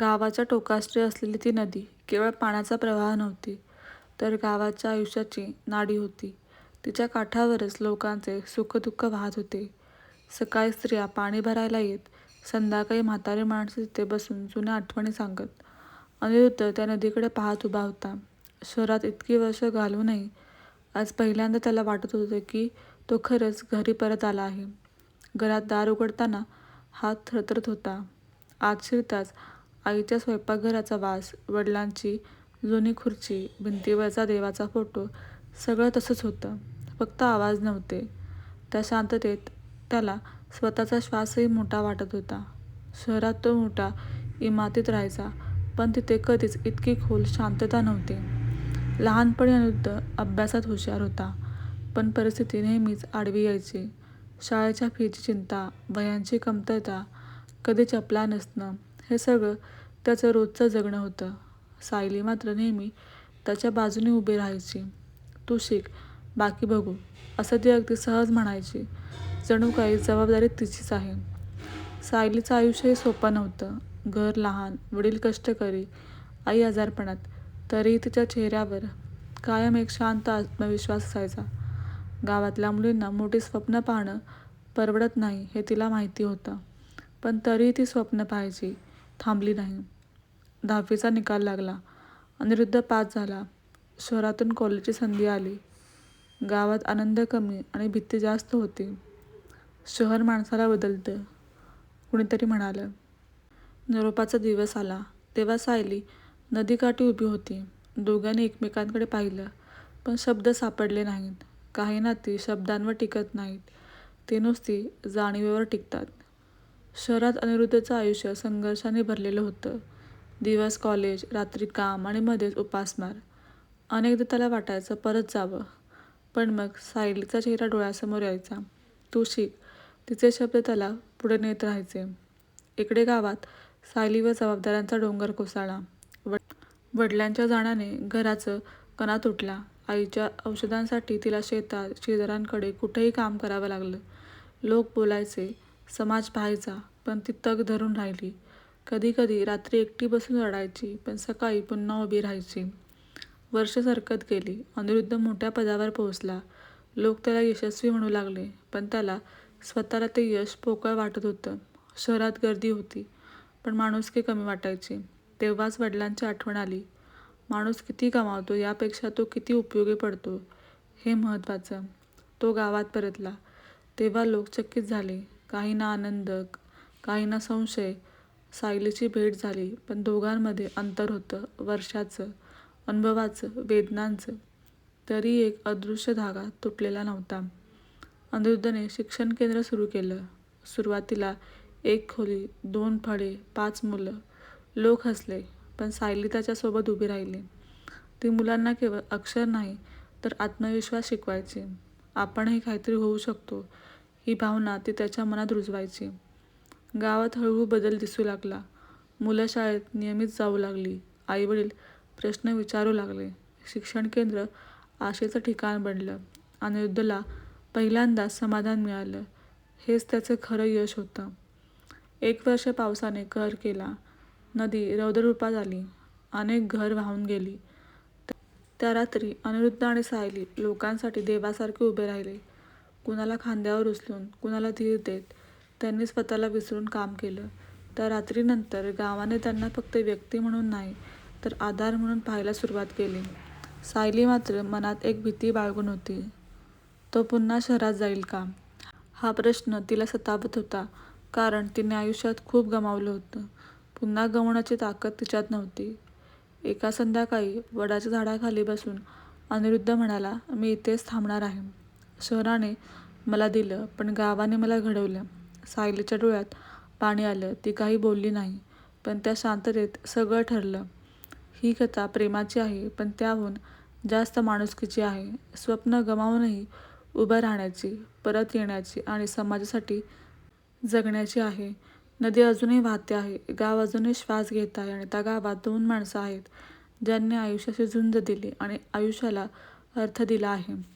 गावाच्या टोकाशी असलेली ती नदी केवळ पाण्याचा प्रवाह नव्हती, तर गावाच्या आयुष्याची नाडी होती. तिच्या काठावरच लोकांचे सुखदुःख वाहत होते. सकाळी स्त्रिया पाणी भरायला येत, संध्याकाळी म्हातारी माणसे तिथे बसून जुन्या आठवणी सांगत. अनिरुद्ध त्या नदीकडे पाहत उभा होता. शहरात इतकी वर्षे घालवूनही आज पहिल्यांदा त्याला वाटत होतं की तो खरंच घरी परत आला आहे. घरात दार उघडताना हात थरथरत होता. आत शिरताच आईच्या स्वयंपाकघराचा वास, वडिलांची जुनी खुर्ची, भिंतीवरचा देवाचा फोटो सगळं तसंच होतं, फक्त आवाज नव्हते. त्या शांततेत त्याला स्वतःचा श्वासही मोठा वाटत होता. शहरात तो मोठा इमारतीत राहायचा, पण तिथे कधीच इतकी खोल शांतता नव्हती. लहानपणी अनिरुद्ध अभ्यासात हुशार होता, पण परिस्थिती नेहमीच आडवी यायची. शाळेच्या फीची चिंता, वयांची कमतरता, कधी चपला नसणं हे सगळं त्याचं रोजचं जगणं होतं. सायली मात्र नेहमी त्याच्या बाजूने उभी राहायची. तू शिक, बाकी बघू असं ती अगदी सहज म्हणायची. जणू काही जबाबदारी तिचीच आहे. सायलीचं आयुष्यही सोपं नव्हतं. घर लहान, वडील कष्टकरी, आई आजारपणात. तरीही तिच्या चेहऱ्यावर कायम एक शांत आत्मविश्वास असायचा. गावातल्या मुलींना मोठी स्वप्न पाहणं परवडत नाही हे तिला माहिती होतं, पण तरीही ती स्वप्न पाहायची, थांबली नाही. दहावीचा निकाल लागला. अनिरुद्ध पास झाला. शहरातून कॉलेजची संधी आली. गावात आनंद कमी आणि भीती जास्त होती. शहर माणसाला बदलतं, कुणीतरी म्हणालं. निरोपाचा दिवस आला, तेव्हा सायली नदीकाठी उभी होती. दोघांनी एकमेकांकडे पाहिलं, पण शब्द सापडले नाहीत. काही नाती शब्दांवर टिकत नाहीत, ते नुसती जाणीवेवर टिकतात. शहरात अनिरुद्धचं आयुष्य संघर्षाने भरलेलं होतं. दिवस कॉलेज, रात्री काम आणि मध्येच उपासमार. अनेकदा त्याला वाटायचं परत जावं, पण मग सायलीचा चेहरा डोळ्यासमोर यायचा. तू शिक, तिचे शब्द त्याला पुढे नेत राहायचे. इकडे गावात सायलीवर जबाबदाऱ्यांचा डोंगर कोसळला. वडिलांच्या जाण्याने घराचं कणा तुटला. आईच्या औषधांसाठी तिला शेतात, शेजाऱ्यांकडे कुठेही काम करावं लागलं. लोक बोलायचे, समाज पाहायचा, पण ती तग धरून राहिली. कधीकधी रात्री एकटी बसून रडायची, पण सकाळी पुन्हा उभी राहायची. वर्ष सरकत गेली. अनिरुद्ध मोठ्या पदावर पोहोचला. लोक त्याला यशस्वी म्हणू लागले, पण त्याला स्वतःला ते यश पोकळ वाटत होतं. शहरात गर्दी होती, पण माणुसकी कमी वाटायची. तेव्हाच वडिलांची आठवण आली. माणूस किती कमावतो यापेक्षा तो किती उपयोगी पडतो हे महत्त्वाचं. तो गावात परतला, तेव्हा लोक चकित झाले. काहींना आनंद, काहींना संशय. सायलीची भेट झाली, पण दोघांमध्ये अंतर होतं वर्षाचं अनुभवाचं वेदनांचं. तरी एक अदृश्य धागा तुटलेला नव्हता. अनिरुद्धने शिक्षण केंद्र सुरू केलं. सुरुवातीला एक खोली, दोन फळे, पाच मुलं. लोक हसले, पण सायली त्याच्यासोबत उभी राहिली. ती मुलांना केवळ अक्षर नाही, तर आत्मविश्वास शिकवायची. आपणही काहीतरी होऊ शकतो ही भावना ती त्याच्या मनात रुजवायची. गावात हळूहळू बदल दिसू लागला. मुलं शाळेत नियमित जाऊ लागली. आई-वडील प्रश्न विचारू लागले. शिक्षण केंद्र आशेचं ठिकाण बनलं. अनिरुद्धला पहिल्यांदाच समाधान मिळालं. हेच त्याचं खरं यश होतं. एक वर्ष पावसाने कहर केला. नदी रौद्ररूपात आली. अनेक घर वाहून गेली. त्या रात्री अनिरुद्ध आणि सायली लोकांसाठी देवासारखे उभे राहिले. कुणाला खांद्यावर उचलून, कुणाला धीर देत त्यांनी स्वतःला विसरून काम केलं. त्या रात्रीनंतर गावाने त्यांना फक्त व्यक्ती म्हणून नाही, तर आधार म्हणून पाहायला सुरुवात केली. सायली मात्र मनात एक भीती बाळगून होती. तो पुन्हा शहरात जाईल का? हा प्रश्न तिला सतावत होता. कारण तिने आयुष्यात खूप गमावलं होतं. पुन्हा गमवण्याची ताकद तिच्यात नव्हती. एका संध्याकाळी वडाच्या झाडाखाली बसून अनिरुद्ध म्हणाला, मी इथेच थांबणार आहे. शहराने मला दिलं, पण गावाने मला घडवलं. सायलीच्या डोळ्यात पाणी आलं. ती काही बोलली नाही, पण त्या शांततेत सगळं ठरलं. ही कथा प्रेमाची आहे, पण त्याहून जास्त माणुसकीची आहे. स्वप्न गमावूनही उभं राहण्याची, परत येण्याची आणि समाजासाठी जगण्याची आहे. नदी अजूनही वाहते आहे. गाव अजूनही श्वास घेत आहे आणि त्या गावात दोन माणसं आहेत, ज्यांनी आयुष्याशी झुंज दिली आणि आयुष्याला अर्थ दिला आहे.